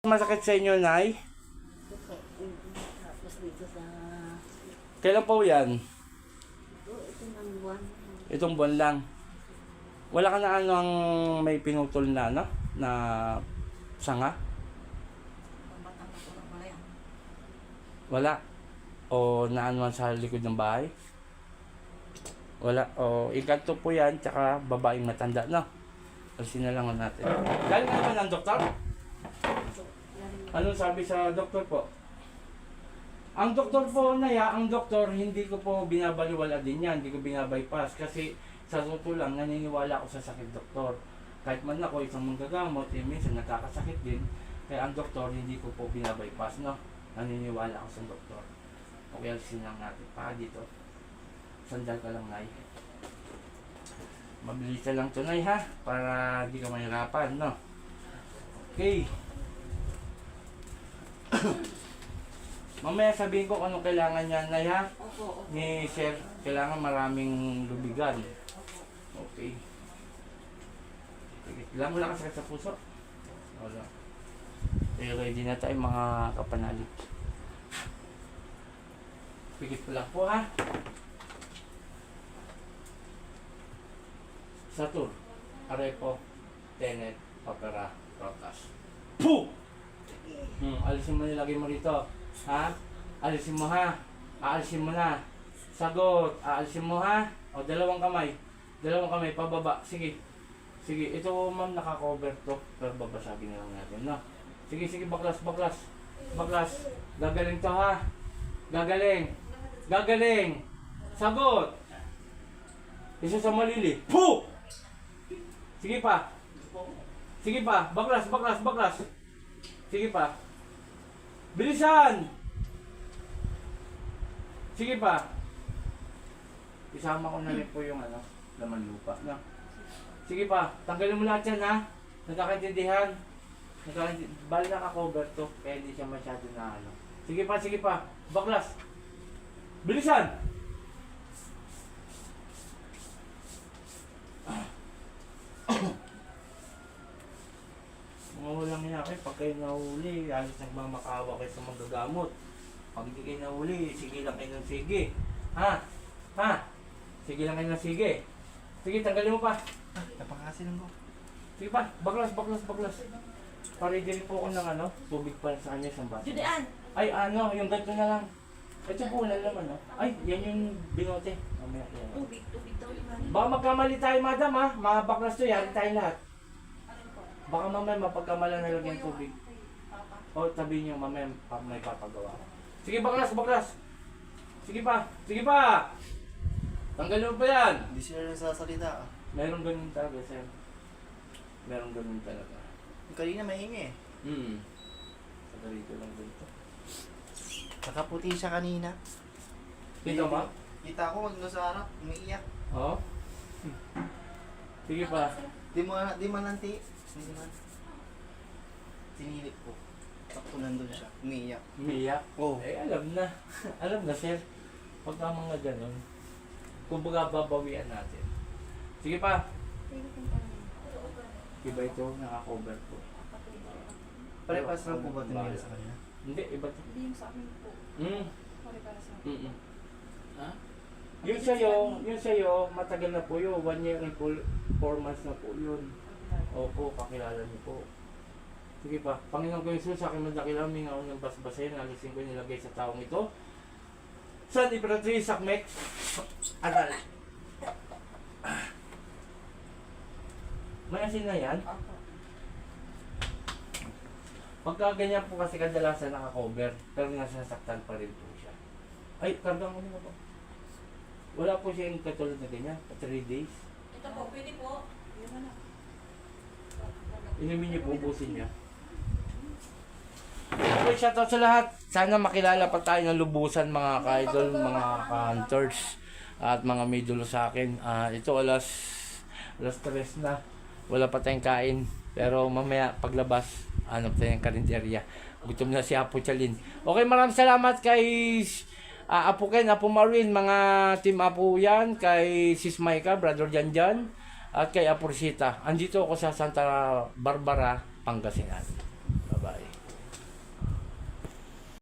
Masakit sa inyo, Nay? Tapos dito sa... Kailan po yan? Ito, ito ng buwan. Itong buwan lang. Wala ka na ano ang may pinutol na, no? Na sanga? Wala. O naanuan sa likod ng bahay? Wala. O ikanto po yan, tsaka babaeng matanda, no? Alisin na lang natin. Galing ka naman ng doktor? Anong sabi sa doktor po? Ang doktor po na ya, ang doktor hindi ko po binabaliwala din yan, hindi ko binabypass kasi sa totoo lang naniniwala ako sa sakit doktor. Kahit man ako isang manggagamot, eh, minsan nakakasakit din. Kaya ang doktor hindi ko po binabypass, no? Naniniwala ako sa doktor. Okay, alisin lang natin. Pa dito. Sandal ka lang, Nay. Mabilis lang to, Nay, ha? Para di ka mahirapan, no? Okay. Mamaya sabihin ko kung anong kailangan niya na ya Opo, opo. ni Sir. Kailangan maraming lubigan. Okay. Sige. Ilan mo lang sakit sa puso? Wala. Eh, ready na tayo mga kapanalig. Pigit ko lang po ha. Satur, Arepo, Tenet, Opera, Rotas. Puh! Hmm, alisin mo nilagay mo rito. Ha? Alisin mo ha. Aalisin mo na. Sagot. Aalisin mo ha. O, dalawang kamay. Dalawang kamay, pababa. Sige. Sige, ito ma'am naka-cover to. Pero babasagin na lang natin, no? Sige, sige, baklas, baklas. Baklas. Gagaling to ha. Gagaling. Gagaling. Sagot. Isa sa malili. Puh! Sige pa. Sige pa. Baklas, baklas, baklas. Sige pa. Bilisan! Sige pa. Isama ko na rin po yung ano, laman lupa. No? Sige pa, tanggalin mo lahat yan ha. Nagkakaintindihan. Nagkakaintindihan. Bali naka-cover to, kaya hindi siya masyado na ano. Sige pa, sige pa. Baklas. Bilisan! Mga walang niya kayo, nahuli, halos nagmamakawa kayo sa magagamot. Pag hindi kayo nahuli, sige lang kayo ng sige. Ha? Ha? Sige lang kayo ng sige. Sige, tanggalin mo pa. Napakasi lang ko. Sige pa, baklas, baklas, baklas. Pare din po ako ng ano, tubig pa sa kanya sa baso. Judean! Ay, ano, yung ganito na lang. Ito po na naman, no? Ay, yan yung binote. Mamaya, yan. Tubig, tubig daw naman. Baka magkamali tayo, madam, ha? Mga baklas to, yari tayo lahat. Baka mamaya mapagkamala na lang yung tubig. O, tabi niyo, mamaya pa, may papagawa. Sige, baklas, baklas. Sige pa, sige pa! Tanggalin mo pa yan! Hindi sila nagsasalita. ah. Meron ganun talaga, sir. Meron ganun talaga. Yung kanina mahingi eh. Hmm. Sagarito lang dito. Nakaputi siya kanina. Dito ba? Kita ko wag sa harap, umiiyak. Oo. Sige pa. Di mo di man nanti. Hindi man. Sinilip ko. Takto nandun siya. Umiiyak. Umiyak. Oh. Eh, alam na. alam na, sir. Pagka mga ganun, kumbaga babawian natin. Sige pa. Iba ito, naka-cover po. Pare-pas lang po ba tingin sa kanya? Hindi, iba ito. Hindi yung sa amin po. Mm. Pare-para sa Mm Ha? Yung sa'yo, yung sa'yo, matagal na po yun. One year and full, four months na po yun. Opo, kakilala niyo po. Sige pa. Panginoon ko Jesus, sa akin madakilang mga unang basbasin, alisin ko nilagay sa taong ito. San Ibratriz Sakmek, Aral. May asin na yan. Opo. Pagka ganyan po kasi kadalasan naka-cover, pero nasasaktan pa rin po siya. Ay, karga mo na po. Wala po siya yung katulad na ganyan, 3 days. Ito po, pwede po. Inumin niyo po, niya. Okay, shoutout sa lahat. Sana makilala pa tayo ng lubusan mga ka-idol, mga ka-hunters, at mga may dulo sa akin. Ah, ito alas, alas 3 na. Wala pa tayong kain. Pero mamaya paglabas, hanap tayo ng karinderya. Gutom na si Apo Chalin. Okay, maraming salamat kay ah, Apo Ken, Apo Marwin, mga team Apo yan, kay Sis Maika, Brother Janjan, at kay Apo Rosita. Andito ako sa Santa Barbara, Pangasinan.